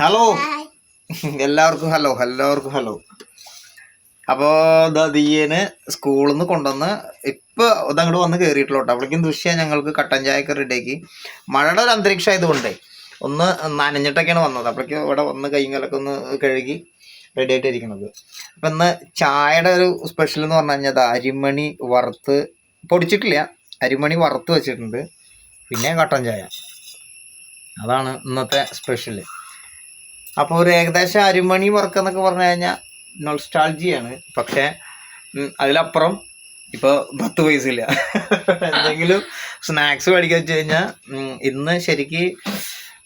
Hello. എല്ലാവർക്കും hello എല്ലാവർക്കും hello. അപ്പോൾ ദീയന് സ്കൂളിൽ നിന്ന് കൊണ്ടുവന്ന് ഇപ്പോൾ ഇതങ്ങോട്ട് വന്ന് കയറിയിട്ടുള്ളൂ കേട്ടോ അപ്പോഴേക്കും ദൃശ്യം ഞങ്ങൾക്ക് കട്ടൻ ചായക്ക് റെഡിയാക്കി മഴയുടെ ഒരു അന്തരീക്ഷം ആയതുകൊണ്ടേ ഒന്ന് നനഞ്ഞിട്ടൊക്കെയാണ് വന്നത്. അപ്പോഴേക്കും ഇവിടെ വന്ന് കൈയും കാലൊക്കെ ഒന്ന് കഴുകി റെഡി ആയിട്ടിരിക്കുന്നത് അപ്പം ഇന്ന് ചായയുടെ ഒരു സ്പെഷ്യൽ എന്ന് പറഞ്ഞു കഴിഞ്ഞാൽ അത് അരിമണി വറുത്ത് പൊടിച്ചിട്ടില്ല. അരിമണി വറുത്ത് വെച്ചിട്ടുണ്ട്. പിന്നെ കട്ടൻ ചായ. അതാണ് ഇന്നത്തെ സ്പെഷ്യൽ അപ്പോൾ ഒരു ഏകദേശം അരിമണി വർക്ക് എന്നൊക്കെ പറഞ്ഞു കഴിഞ്ഞാൽ നൊൾസ്റ്റാൾജിയാണ് പക്ഷേ അതിലപ്പുറം ഇപ്പോൾ പത്ത് പൈസ ഇല്ല. എന്തെങ്കിലും സ്നാക്സ് മേടിക്കാൻ വെച്ച് കഴിഞ്ഞാൽ ഇന്ന് ശരിക്ക്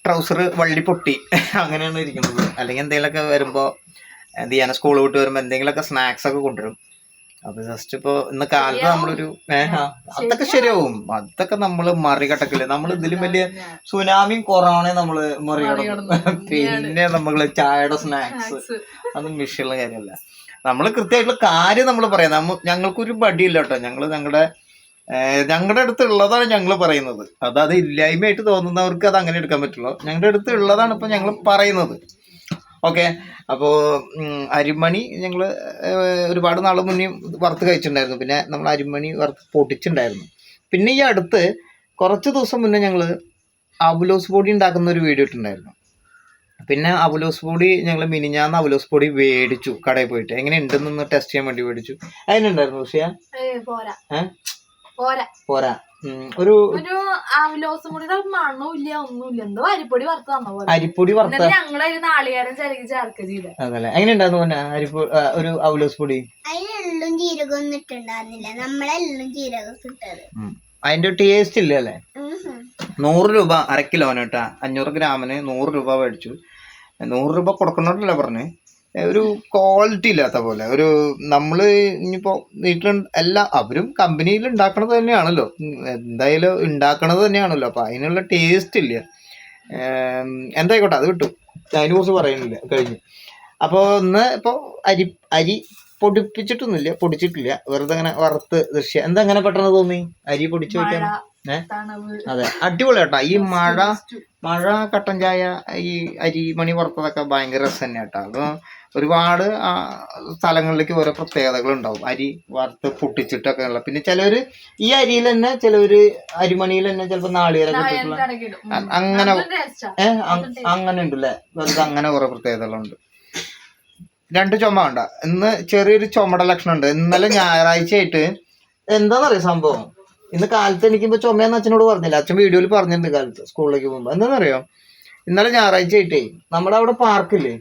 ട്രൗസർ വള്ളി പൊട്ടി. അങ്ങനെയാണ് ഇരിക്കുന്നത്. അല്ലെങ്കിൽ എന്തെങ്കിലുമൊക്കെ വരുമ്പോൾ എന്ത് ചെയ്യാൻ സ്കൂൾ വിട്ട് വരുമ്പോൾ എന്തെങ്കിലുമൊക്കെ സ്നാക്സ് ഒക്കെ കൊണ്ടുവരും. അത് ജസ്റ്റ് ഇപ്പൊ ഇന്ന് കാലത്ത് നമ്മളൊരു അതൊക്കെ ശരിയാവും. അതൊക്കെ നമ്മൾ മറികടക്കില്ല? നമ്മൾ ഇതിലും വലിയ സുനാമിയും കൊറോണയും നമ്മൾ മറികടക്കും പിന്നെ നമ്മൾ ചായയുടെ സ്നാക്സ്. അതും വിഷയമുള്ള കാര്യമല്ല. നമ്മൾ കൃത്യമായിട്ടുള്ള കാര്യം നമ്മൾ പറയാം. നമ്മ ഞങ്ങൾക്കൊരു മടിയില്ല കേട്ടോ. ഞങ്ങൾ ഞങ്ങളുടെ ഞങ്ങളുടെ അടുത്ത് ഉള്ളതാണ് ഞങ്ങൾ പറയുന്നത്. അത് അത് ഇല്ലായ്മയായിട്ട് തോന്നുന്നവർക്ക് അത് അങ്ങനെ എടുക്കാൻ പറ്റുള്ളൂ. ഞങ്ങളുടെ അടുത്ത് ഉള്ളതാണ് ഇപ്പൊ ഞങ്ങൾ പറയുന്നത്. ഓക്കെ. അപ്പോൾ അരിമണി ഞങ്ങൾ ഒരുപാട് നാൾ മുന്നേ വറുത്ത് കഴിച്ചിട്ടുണ്ടായിരുന്നു. പിന്നെ നമ്മൾ അരിമണി വറുത്ത് പൊട്ടിച്ചിട്ടുണ്ടായിരുന്നു. പിന്നെ ഈ അടുത്ത് കുറച്ച് ദിവസം മുന്നേ ഞങ്ങൾ അബുലോസ് പൊടി ഉണ്ടാക്കുന്ന ഒരു വീഡിയോ ഇട്ടുണ്ടായിരുന്നു പിന്നെ അവലോസ് പൊടി ഞങ്ങൾ മിനിഞ്ഞാന്ന് അവലോസ് പൊടി മേടിച്ചു കടയിൽ പോയിട്ട്. എങ്ങനെ ഉണ്ടെന്നൊന്ന് ടെസ്റ്റ് ചെയ്യാൻ വേണ്ടി മേടിച്ചു അതിനുണ്ടായിരുന്നു ഋഷിയ? പോരാ. ഒരു ആവിലോസം കൂടി ഒന്നുമില്ല. എന്തോ അരിപ്പൊടി വറുത്ത് തന്ന പോലെ. അരിപ്പൊടി വറുത്ത എന്നിട്ട് ഞങ്ങളതിന് നാളികേരം ചിരകി ചേർക്ക ചെയ്ത. അതല്ലേ. എങ്ങനെ ഉണ്ടായിരുന്നു ഒരു അവലോസ് പൊടി? അതിലെള്ളും ജീരകം ഒന്നും ഇട്ടുണ്ടായിരുന്നില്ല നമ്മളെള്ളും ജീരകം ഇട്ടത്. ഉം. അതിന്റെ ടേസ്റ്റ് ഇല്ല അല്ലേ? നൂറ് രൂപ അര കിലോന് കേട്ടാ. അഞ്ഞൂറ് ഗ്രാമിന് നൂറ് രൂപ മേടിച്ചു. നൂറ് രൂപ കൊടുക്കണോട്ടല്ല പറഞ്ഞ്? ഒരു ക്വാളിറ്റി ഇല്ലാത്ത പോലെ. ഒരു നമ്മൾ ഇനിയിപ്പോൾ വീട്ടിൽ എല്ലാ അവരും കമ്പനിയിൽ ഉണ്ടാക്കണത് തന്നെയാണല്ലോ. എന്തായാലും ഉണ്ടാക്കണത് തന്നെയാണല്ലോ. അപ്പം അതിനുള്ള ടേസ്റ്റ് ഇല്ല. എന്തായിക്കോട്ടെ അത് കിട്ടും. അതിനെ കുറിച്ച് പറയുന്നില്ല കഴിഞ്ഞു. അപ്പോൾ ഒന്ന് ഇപ്പോൾ അരി അരി പൊടിപ്പിച്ചിട്ടൊന്നുമില്ല പൊടിച്ചിട്ടില്ല. വെറുതെ അങ്ങനെ വറുത്ത് ദൃശ്യം എന്താ അങ്ങനെ പെട്ടെന്ന് തോന്നി? അരി പൊടിച്ചു വെക്കാൻ? അതെ അടിപൊളി കേട്ടോ. ഈ മഴ മഴ കട്ടൻ ചായ ഈ അരിമണി വറുത്തതൊക്കെ ഭയങ്കര രസം തന്നെ കേട്ടോ. അത് ഒരുപാട് സ്ഥലങ്ങളിലേക്ക് ഓരോ പ്രത്യേകതകൾ ഉണ്ടാവും. അരി വറുത്ത് പൊട്ടിച്ചിട്ടൊക്കെ ഉള്ള. പിന്നെ ചിലവര് ഈ അരിയിൽ തന്നെ ചിലവര് അരിമണിയിൽ തന്നെ ചിലപ്പോ നാളികേരൊക്കെ ഇട്ടിട്ടുള്ള അങ്ങനെ ഏഹ് അങ്ങനെ ഉണ്ടല്ലേ? വെറുതെ അങ്ങനെ കുറെ പ്രത്യേകതകളുണ്ട്. രണ്ട് ചുമ ഉണ്ട ഇന്ന് ചെറിയൊരു ചുമട ലക്ഷണം ഉണ്ട് ഇന്നലെ ഞായറാഴ്ച ആയിട്ട് എന്താന്നറിയ സംഭവം? ഇന്ന് കാലത്ത് എനിക്കിപ്പോ ചുമയെന്ന് അച്ഛനോട് പറഞ്ഞില്ല. അച്ഛൻ വീഡിയോയിൽ പറഞ്ഞിട്ടുണ്ട് കാലത്ത് സ്കൂളിലേക്ക് പോകുമ്പോ. എന്താണെന്നറിയോ? ഇന്നലെ ഞായറാഴ്ച ആയിട്ടേ നമ്മുടെ അവിടെ പാർക്കില്ലേ?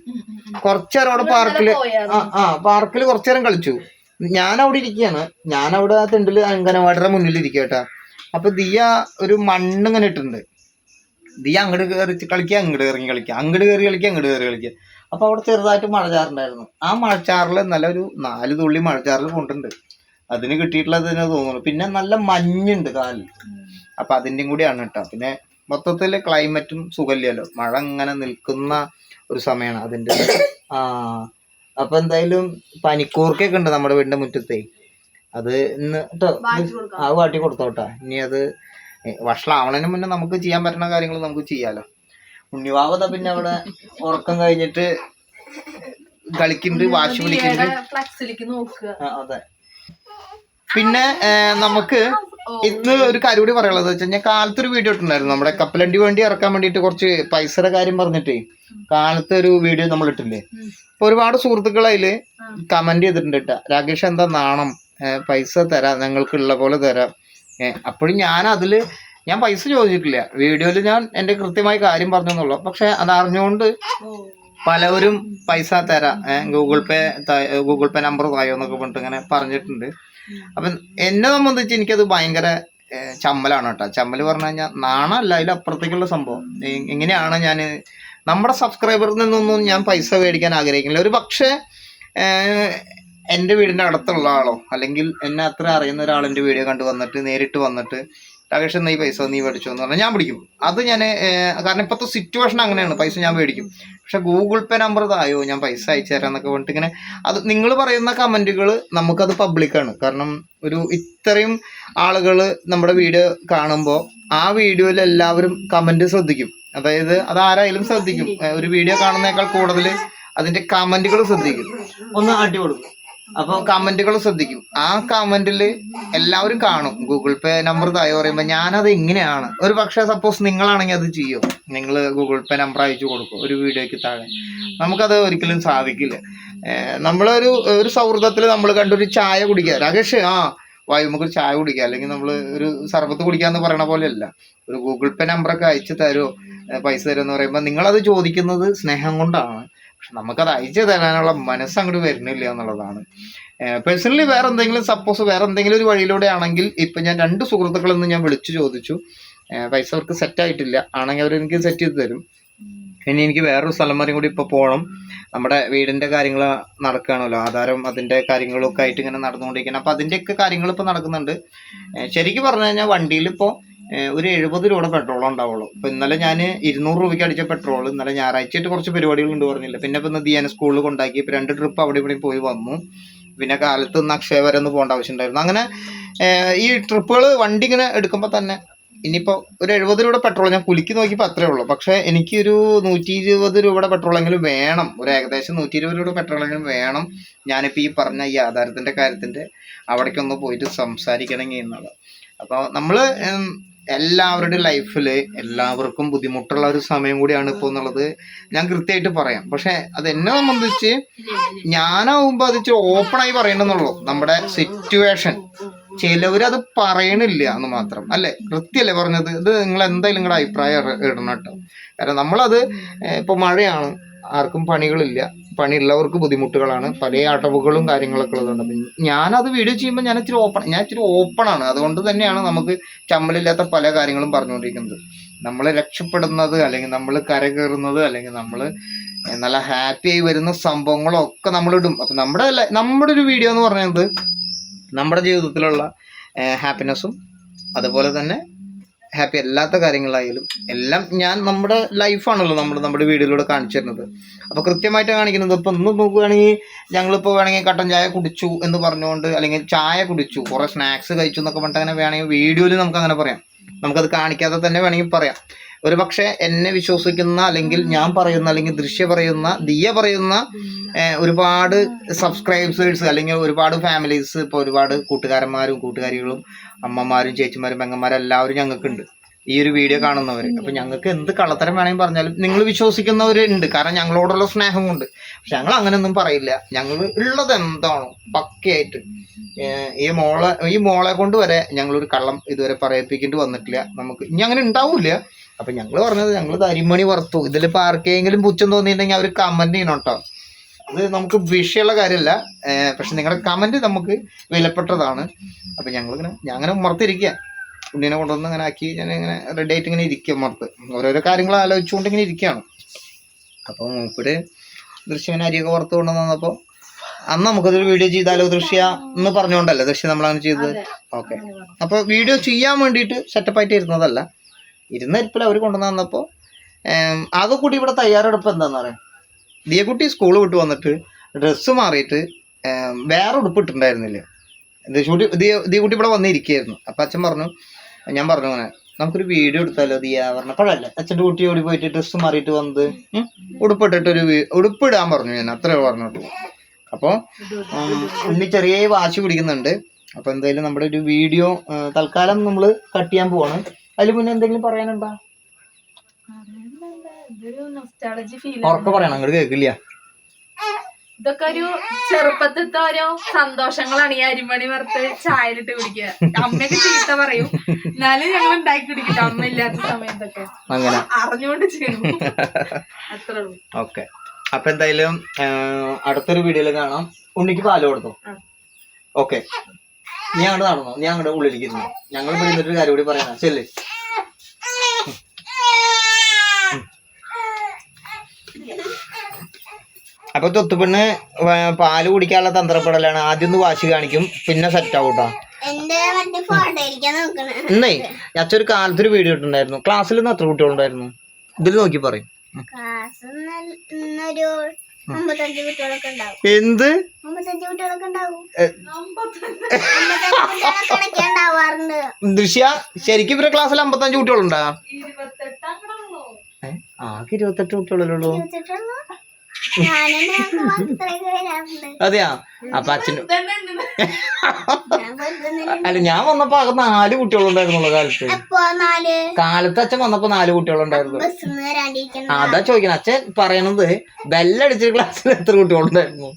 കുറച്ചേരം അവിടെ പാർക്കിൽ ആ ആ പാർക്കിൽ കുറച്ചേരം കളിച്ചു. ഞാൻ അവിടെ ഇരിക്കുകയാണ്. ഞാൻ അവിടെ ആ തെണ്ടിൽ അങ്കനവാടിയുടെ മുന്നിൽ ഇരിക്കുക കേട്ടാ അപ്പൊ ദിയ ഒരു മണ്ണ് ഇങ്ങനെ ഇട്ടിട്ടുണ്ട്. ദിയ അങ്ങോട്ട് കയറി കളിക്കുക അങ്ങോട്ട് ഇറങ്ങി കളിക്കുക അങ്ങോട്ട് കയറി കളിക്കുക അങ്ങോട്ട് കയറി കളിക്കുക അപ്പൊ അവിടെ ചെറുതായിട്ട് മഴ ചാറുണ്ടായിരുന്നു. ആ മഴച്ചാറിൽ നല്ല ഒരു നാല് തുള്ളി മഴച്ചാറിൽ കൊണ്ടുണ്ട്. അതിന് കിട്ടിയിട്ടുള്ളത് തന്നെ തോന്നുന്നു. പിന്നെ നല്ല മഞ്ഞുണ്ട് കാലിൽ അപ്പൊ അതിന്റെയും കൂടിയാണ് കേട്ടോ. പിന്നെ മൊത്തത്തിൽ ക്ലൈമറ്റും സുഖമില്ലല്ലോ. മഴ ഇങ്ങനെ നിൽക്കുന്ന ഒരു സമയമാണ് അതിന്റെ. ആ അപ്പൊ എന്തായാലും പനിക്കൂർക്കൊക്കെ ഉണ്ട് നമ്മുടെ വീടിന്റെ മുറ്റത്തെ. അത് ഇന്ന്. ആ വാട്ടി കൊടുത്തോട്ടാ ഇനി അത് വഷളാവണതിന് മുന്നേ നമുക്ക് ചെയ്യാൻ പറ്റുന്ന കാര്യങ്ങൾ നമുക്ക് ചെയ്യാലോ. ഉണ്ണിവാവത പിന്നെ അവിടെ ഉറക്കം കഴിഞ്ഞിട്ട് കളിക്കുന്നുണ്ട് വാശി വിളിക്കുന്നുണ്ട് അതെ. പിന്നെ നമുക്ക് ഇന്ന് ഒരു കാര്യം കൂടി പറയാനുള്ളത് വെച്ച് കഴിഞ്ഞാൽ കാലത്ത് ഒരു വീഡിയോ ഇട്ടുണ്ടായിരുന്നു നമ്മുടെ കപ്പലണ്ടി വേണ്ടി ഇറക്കാൻ വേണ്ടിയിട്ട് കുറച്ച് പൈസയുടെ കാര്യം പറഞ്ഞിട്ടേ കാലത്ത് ഒരു വീഡിയോ നമ്മൾ ഇട്ടില്ലേ. അപ്പൊ ഒരുപാട് സുഹൃത്തുക്കൾ അതിൽ കമന്റ് ചെയ്തിട്ടുണ്ട് കേട്ടോ. രാകേഷ് എന്താ നാണം? പൈസ തരാം ഞങ്ങൾക്ക് ഉള്ള പോലെ തരാം. അപ്പോഴും ഞാൻ അതിൽ ഞാൻ പൈസ ചോദിച്ചിട്ടില്ല. വീഡിയോയിൽ ഞാൻ എന്റെ കൃത്യമായ കാര്യം പറഞ്ഞെന്നുള്ളൂ. പക്ഷെ അത് അറിഞ്ഞുകൊണ്ട് പലവരും പൈസ തരാം. Google Pay Google Pay number തായോ എന്നൊക്കെ പറഞ്ഞിട്ട് ഇങ്ങനെ പറഞ്ഞിട്ടുണ്ട്. അപ്പം എന്നെ സംബന്ധിച്ച് എനിക്കത് ഭയങ്കര ചമ്മലാണ് കേട്ടോ. ചമ്മൽ പറഞ്ഞു കഴിഞ്ഞാൽ നാണല്ല അതിലപ്പുറത്തേക്കുള്ള സംഭവം. എങ്ങനെയാണ് ഞാൻ നമ്മുടെ സബ്സ്ക്രൈബറിൽ നിന്നൊന്നും ഞാൻ പൈസ മേടിക്കാൻ ആഗ്രഹിക്കുന്നില്ല. ഒരു പക്ഷേ എന്റെ വീടിന്റെ അടുത്തുള്ള ആളോ അല്ലെങ്കിൽ എന്നെ അത്ര അറിയുന്ന ഒരാൾ വീഡിയോ കണ്ടു വന്നിട്ട് നേരിട്ട് വന്നിട്ട് രാകേഷ് നീ പൈസ നീ മേടിച്ചു എന്ന് പറഞ്ഞാൽ ഞാൻ പിടിക്കും. അത് ഞാൻ കാരണം ഇപ്പോഴത്തെ സിറ്റുവേഷൻ അങ്ങനെയാണ്. പൈസ ഞാൻ മേടിക്കും. പക്ഷെ ഗൂഗിൾ പേ നമ്പർ ഇതായോ ഞാൻ പൈസ അയച്ചു തരാം എന്നൊക്കെ പറഞ്ഞിട്ട് ഇങ്ങനെ അത് നിങ്ങൾ പറയുന്ന കമന്റുകൾ നമുക്കത് പബ്ലിക്കാണ് കാരണം ഒരു ഇത്രയും ആളുകൾ നമ്മുടെ വീഡിയോ കാണുമ്പോൾ ആ വീഡിയോയിൽ എല്ലാവരും കമന്റ് ശ്രദ്ധിക്കും. അതായത് അത് ആരായാലും ശ്രദ്ധിക്കും. ഒരു വീഡിയോ കാണുന്നേക്കാൾ കൂടുതൽ അതിന്റെ കമന്റുകൾ ശ്രദ്ധിക്കും. ഒന്ന് അടിപൊളി അപ്പൊ കമന്റുകൾ ശ്രദ്ധിക്കും. ആ കമന്റിൽ എല്ലാവരും കാണും. ഗൂഗിൾ പേ നമ്പർ തായോ പറയുമ്പോൾ ഞാനത് എങ്ങനെയാണ് ഒരു പക്ഷേ സപ്പോസ് നിങ്ങളാണെങ്കിൽ അത് ചെയ്യും? നിങ്ങൾ ഗൂഗിൾ പേ നമ്പർ അയച്ചു കൊടുക്കും ഒരു വീഡിയോയ്ക്ക് താഴെ. നമുക്കത് ഒരിക്കലും സാധിക്കില്ല. നമ്മളൊരു ഒരു സൗഹൃദത്തിൽ നമ്മൾ കണ്ടൊരു ചായ കുടിക്കുക. രാകേഷ് ആ വായു നമുക്ക് ചായ കുടിക്കുക അല്ലെങ്കിൽ നമ്മൾ ഒരു സർബത്ത് കുടിക്കാന്ന് പറയണ പോലെയല്ല. ഒരു ഗൂഗിൾ പേ നമ്പറൊക്കെ അയച്ചു തരുമോ പൈസ തരുമോ എന്ന് പറയുമ്പോൾ നിങ്ങളത് ചോദിക്കുന്നത് സ്നേഹം കൊണ്ടാണ്. പക്ഷെ നമുക്കത് അയച്ചു തരാനുള്ള മനസ്സ് അങ്ങോട്ട് വരുന്നില്ല എന്നുള്ളതാണ്. പേഴ്സണലി വേറെ എന്തെങ്കിലും സപ്പോസ് വേറെ എന്തെങ്കിലും ഒരു വഴിയിലൂടെ ആണെങ്കിൽ ഇപ്പം ഞാൻ രണ്ട് സുഹൃത്തുക്കളിൽ നിന്ന് ഞാൻ വിളിച്ചു ചോദിച്ചു. പൈസ അവർക്ക് സെറ്റ് ആയിട്ടില്ല. ആണെങ്കിൽ അവർ എനിക്ക് സെറ്റ് ചെയ്ത് തരും. ഇനി എനിക്ക് വേറൊരു സ്ഥലം വരെയും കൂടി ഇപ്പോൾ പോകണം നമ്മുടെ വീടിന്റെ കാര്യങ്ങൾ നടക്കുകയാണല്ലോ. ആധാരം അതിന്റെ കാര്യങ്ങളൊക്കെ ആയിട്ട് ഇങ്ങനെ നടന്നുകൊണ്ടിരിക്കണം അപ്പോൾ അതിന്റെയൊക്കെ കാര്യങ്ങൾ ഇപ്പോൾ നടക്കുന്നുണ്ട്. ശരിക്കും പറഞ്ഞു കഴിഞ്ഞാൽ വണ്ടിയിൽ ഇപ്പോൾ ഒരു എഴുപത് രൂപയുടെ പെട്രോൾ ഉണ്ടാവുള്ളൂ. ഇപ്പൊ ഇന്നലെ ഞാൻ ഇരുന്നൂറ് രൂപയ്ക്ക് അടിച്ച പെട്രോൾ ഇന്നലെ ഞായറാഴ്ചയായിട്ട് കുറച്ച് പരിപാടികളുണ്ട് പറഞ്ഞില്ല. പിന്നെ ഇപ്പൊ ദിയാന സ്കൂളിൽ കൊണ്ടാക്കി. ഇപ്പൊ രണ്ട് ട്രിപ്പ് അവിടെ ഇവിടെ പോയി വന്നു. പിന്നെ കാലത്ത് നിന്ന് അക്ഷയ വരെ ഒന്ന് പോകേണ്ട ആവശ്യമുണ്ടായിരുന്നു. അങ്ങനെ ഈ ട്രിപ്പുകൾ വണ്ടി ഇങ്ങനെ എടുക്കുമ്പോൾ തന്നെ ഇനിയിപ്പോൾ ഒരു എഴുപത് രൂപയുടെ പെട്രോൾ ഞാൻ കുലിക്ക് നോക്കിയപ്പോൾ അത്രേ ഉള്ളൂ. പക്ഷേ എനിക്കൊരു നൂറ്റി ഇരുപത് രൂപയുടെ പെട്രോളെങ്കിലും വേണം. ഒരു ഏകദേശം നൂറ്റി ഇരുപത് രൂപയുടെ പെട്രോളെങ്കിലും വേണം. ഞാനിപ്പോൾ ഈ പറഞ്ഞ ഈ ആധാരത്തിന്റെ കാര്യത്തിന്റെ അവിടേക്കൊന്ന് പോയിട്ട് സംസാരിക്കണമെങ്കിൽ എന്നുള്ളത്. അപ്പോൾ നമ്മൾ എല്ലാവരുടെ ലൈഫിൽ എല്ലാവർക്കും ബുദ്ധിമുട്ടുള്ള ഒരു സമയം കൂടിയാണ് ഇപ്പോൾ എന്നുള്ളത് ഞാൻ കൃത്യമായിട്ട് പറയാം. പക്ഷേ അത് എന്നെ സംബന്ധിച്ച് ഞാനാവുമ്പോൾ അത് ഇച്ചിരി ഓപ്പണായി പറയണമെന്നുള്ളൂ നമ്മുടെ സിറ്റുവേഷൻ ചിലവരത് പറയണില്ല എന്ന് മാത്രം. അല്ലേ? കൃത്യല്ലേ പറഞ്ഞത്? ഇത് നിങ്ങൾ എന്തായാലും നിങ്ങളുടെ അഭിപ്രായം ഇട- ഇടണം കേട്ടോ. കാരണം നമ്മളത് ഇപ്പോൾ ഇപ്പൊ മഴയാണ്. ആർക്കും പണികളില്ല. പണിയുള്ളവർക്ക് ബുദ്ധിമുട്ടുകളാണ്. പല അടവുകളും കാര്യങ്ങളൊക്കെ ഉള്ളതുണ്ട് അപ്പം ഞാനത് വീഡിയോ ചെയ്യുമ്പോൾ ഞാൻ ഇച്ചിരി ഓപ്പൺ ഞാൻ ഇച്ചിരി ഓപ്പൺ ആണ്. അതുകൊണ്ട് തന്നെയാണ് നമുക്ക് ചമ്മലില്ലാത്ത പല കാര്യങ്ങളും പറഞ്ഞുകൊണ്ടിരിക്കുന്നത്. നമ്മൾ രക്ഷപ്പെടുന്നത് അല്ലെങ്കിൽ നമ്മൾ കരകയറുന്നത് അല്ലെങ്കിൽ നമ്മൾ നല്ല ഹാപ്പി ആയി വരുന്ന സംഭവങ്ങളൊക്കെ നമ്മളിടും. അപ്പം നമ്മുടെ നമ്മുടെ ഒരു വീഡിയോ എന്ന് പറയുന്നത് നമ്മുടെ ജീവിതത്തിലുള്ള ഹാപ്പിനെസ്സും അതുപോലെ തന്നെ ഹാപ്പി അല്ലാത്ത കാര്യങ്ങളായാലും എല്ലാം ഞാൻ നമ്മുടെ ലൈഫാണല്ലോ നമ്മൾ നമ്മുടെ വീഡിയോയിലൂടെ കാണിച്ചു തരുന്നത്. അപ്പോൾ കൃത്യമായിട്ട് കാണിക്കുന്നത്. ഇപ്പം ഒന്ന് നോക്കുകയാണെങ്കിൽ ഞങ്ങളിപ്പോൾ വേണമെങ്കിൽ കട്ടൻ ചായ കുടിച്ചു എന്ന് പറഞ്ഞുകൊണ്ട് അല്ലെങ്കിൽ ചായ കുടിച്ചു കുറേ സ്നാക്സ് കഴിച്ചു എന്നൊക്കെ പറഞ്ഞിട്ട് അങ്ങനെ വേണമെങ്കിൽ വീഡിയോയിൽ നമുക്ക് അങ്ങനെ പറയാം. നമുക്കത് കാണിക്കാതെ തന്നെ വേണമെങ്കിൽ പറയാം. ഒരു പക്ഷേ എന്നെ വിശ്വസിക്കുന്ന അല്ലെങ്കിൽ ഞാൻ പറയുന്ന അല്ലെങ്കിൽ ദൃശ്യ പറയുന്ന ദിയ പറയുന്ന ഒരുപാട് സബ്സ്ക്രൈബേഴ്സ് അല്ലെങ്കിൽ ഒരുപാട് ഫാമിലീസ് ഇപ്പോൾ ഒരുപാട് കൂട്ടുകാരന്മാരും കൂട്ടുകാരികളും അമ്മമാരും ചേച്ചിമാരും പെങ്ങന്മാരും എല്ലാവരും ഞങ്ങൾക്കുണ്ട്. ഈ ഒരു വീഡിയോ കാണുന്നവർ അപ്പൊ ഞങ്ങൾക്ക് എന്ത് കള്ളത്തരം വേണമെങ്കിൽ പറഞ്ഞാലും നിങ്ങൾ വിശ്വസിക്കുന്നവരുണ്ട്. കാരണം ഞങ്ങളോടുള്ള സ്നേഹം കൊണ്ട് പക്ഷെ ഞങ്ങൾ അങ്ങനെയൊന്നും പറയില്ല. ഞങ്ങൾ ഉള്ളത് എന്താണോ പക്കയായിട്ട്. ഈ മോളെ ഈ മോളെ കൊണ്ട് വരെ ഞങ്ങളൊരു കള്ളം ഇതുവരെ പറയിപ്പിക്കേണ്ടി വന്നിട്ടില്ല. നമുക്ക് ഇനി അങ്ങനെ ഉണ്ടാവില്ല. അപ്പൊ ഞങ്ങൾ പറഞ്ഞത് ഞങ്ങൾ തരിമണി വറുത്തു. ഇതിലിപ്പോ ആർക്കെങ്കിലും പുച്ഛം തോന്നിയിട്ടുണ്ടെങ്കിൽ അവർ കമന്റ് ചെയ്യണം കേട്ടോ അത് നമുക്ക് വിഷയമുള്ള കാര്യമല്ല. പക്ഷെ നിങ്ങളുടെ കമന്റ് നമുക്ക് വിലപ്പെട്ടതാണ്. അപ്പൊ ഞങ്ങളിങ്ങനെ ഞാൻ അങ്ങനെ ഉമ്മർത്തിരിക്കുക ഉണ്ണിനെ കൊണ്ടുവന്ന് അങ്ങനെ ആക്കി ഞാൻ ഇങ്ങനെ റെഡി ആയിട്ട് ഇങ്ങനെ ഇരിക്കും മറത്ത് ഓരോരോ കാര്യങ്ങൾ ആലോചിച്ചുകൊണ്ട് ഇങ്ങനെ ഇരിക്കുകയാണ്. അപ്പോൾ മൂപ്പര് ദൃശ്യങ്ങനെ അരിയൊക്കെ പുറത്ത് കൊണ്ടു കൊണ്ടുവന്നപ്പോൾ അന്ന് നമുക്കതൊരു വീഡിയോ ചെയ്താലോ ദൃശ്യ എന്ന് പറഞ്ഞുകൊണ്ടല്ലേ ദൃശ്യ നമ്മളങ്ങനെ ചെയ്തത്. ഓക്കെ അപ്പോൾ വീഡിയോ ചെയ്യാൻ വേണ്ടിയിട്ട് സെറ്റപ്പായിട്ട് ഇരുന്നതല്ല. ഇരുന്ന ഇരിപ്പിൽ അവർ കൊണ്ടുവന്ന് വന്നപ്പോൾ ആകെ കൂടി ഇവിടെ തയ്യാറെടുപ്പ് എന്താണെന്ന് പറയാം? ദിയക്കുട്ടി സ്കൂൾ വിട്ട് വന്നിട്ട് ഡ്രസ്സ് മാറിയിട്ട് വേറെ ഉടുപ്പ് ഇട്ടിട്ടുണ്ടായിരുന്നില്ല. ദിയ ദിയക്കുട്ടി ഇവിടെ വന്നിരിക്കുകയായിരുന്നു. അപ്പം അച്ഛൻ പറഞ്ഞു ഞാൻ പറഞ്ഞു അങ്ങനെ നമുക്കൊരു വീഡിയോ എടുത്താലോ ദിയ പറഞ്ഞപ്പോഴല്ലേ അച്ഛന്റെ കുട്ടി ഓടി പോയിട്ട് ഡ്രസ്സ് മാറിയിട്ട് വന്നത് ഉടുപ്പിട്ടിട്ടൊരു ഉടുപ്പിട്ടിട്ട് ഒരു വീ- ഉടുപ്പിടാൻ പറഞ്ഞു ഞാൻ അത്രേ പറഞ്ഞിട്ടു അപ്പോൾ ഉണ്ണി ചെറിയ വാശി പിടിക്കുന്നുണ്ട്. അപ്പോൾ എന്തായാലും നമ്മുടെ ഒരു വീഡിയോ തൽക്കാലം നമ്മൾ കട്ട് ചെയ്യാൻ പോവാണ്. അതിൽ മുന്നേ എന്തെങ്കിലും പറയാനുണ്ടോ? ഉറക്കെ പറയണം അങ്ങോട്ട് കേൾക്കില്ല. ഇതൊക്കെ ഒരു ചെറുപ്പത്തിലത്തെ ഓരോ സന്തോഷങ്ങളാണ് ഈ അരിമണി വറുത്ത് ചായയിലിട്ട് കുടിക്കുക. അമ്മയൊക്കെ ചീത്ത പറയും. എന്നാലും ഞങ്ങൾ ഉണ്ടാക്കി കുടിക്കട്ടെ. അമ്മ ഇല്ലാത്ത സമയത്തൊക്കെ. അങ്ങനെ. അറിഞ്ഞുകൊണ്ട് ചെയ്യണം അത്രേ ഉള്ളൂ. ഓക്കെ. അപ്പൊ എന്തായാലും അടുത്തൊരു വീഡിയോയിൽ കാണാം. ഉണ്ണിക്ക് പാൽ കൊടുത്തു. ഓക്കെ. നീ അങ്ങോട്ട് നടന്നോ? നീ അങ്ങോട്ട് ഉള്ളിലിരിക്കുന്നു ഞങ്ങൾ ഇരുന്നിട്ട് കാര്യം കൂടി പറയാം ശരി അപ്പൊ തൊത്തുപെണ്ണ് പാൽ കുടിക്കാനുള്ള തന്ത്രപ്പെടലാണ്. ആദ്യം ഒന്ന് വാശി കാണിക്കും പിന്നെ സെറ്റ് ആവും കേട്ടോ അച്ഛൻ ഒരു കാലത്തൊരു വീഡിയോ ഇട്ടുണ്ടായിരുന്നു ക്ലാസ്സിൽ നിന്ന് എത്ര കുട്ടികളുണ്ടായിരുന്നു. ഇതിൽ നോക്കി പറയും. ക്ലാസ് ഇന്നൊരു അമ്പത്തഞ്ച് കുട്ടികളൊക്കെ ഉണ്ടാവും. എന്ത്? ദൃശ്യ ശരിക്കും ഇവരുടെ ക്ലാസ്സിൽ അമ്പത്തഞ്ച് കുട്ടികളുണ്ടാ? ആകെ ഇരുപത്തെട്ട് കുട്ടികളല്ലേ ചോദിച്ചിട്ടുള്ളൂ. അതെയാ? അപ്പൊ അച്ഛനും അല്ല ഞാൻ വന്നപ്പോ ആകെ നാല് കുട്ടികളുണ്ടായിരുന്നുള്ള കാലത്ത്. കാലത്ത് അച്ഛൻ വന്നപ്പോ നാല് കുട്ടികളുണ്ടായിരുന്നു. അതാ ചോദിക്കണം അച്ഛൻ പറയണത് ബെല്ലടിച്ച ക്ലാസ്സിൽ എത്ര കുട്ടികളുണ്ടായിരുന്നു.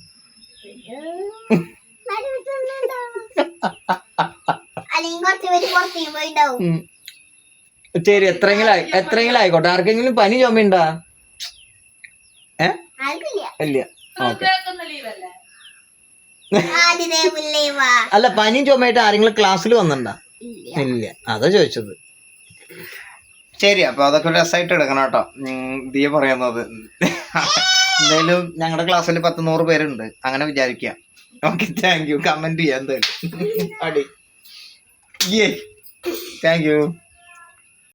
ശരി എത്രയെങ്കിലും എത്രയെങ്കിലും ആയിക്കോട്ടെ. ആർക്കെങ്കിലും പനി ചുമയുണ്ടാ? ഇല്ല. അല്ല? പനിയും ചുമയായിട്ട് ആരെങ്കിലും ക്ലാസ്സിൽ വന്നിട്ടുണ്ടോ? ഇല്ല. ഇല്ല. അതാ ചോദിച്ചത്. ശരി അപ്പൊ അതൊക്കെ രസമായിട്ട് എടുക്കണം കേട്ടോ. ദിയ പറയുന്നത്. എന്തായാലും ഞങ്ങളുടെ ക്ലാസ്സിൽ പത്ത് നൂറ് പേരുണ്ട്. അങ്ങനെ വിചാരിക്കുക ഓക്കെ താങ്ക് യു കമന്റ് ചെയ്യാം എന്തായാലും. അടി. Thank you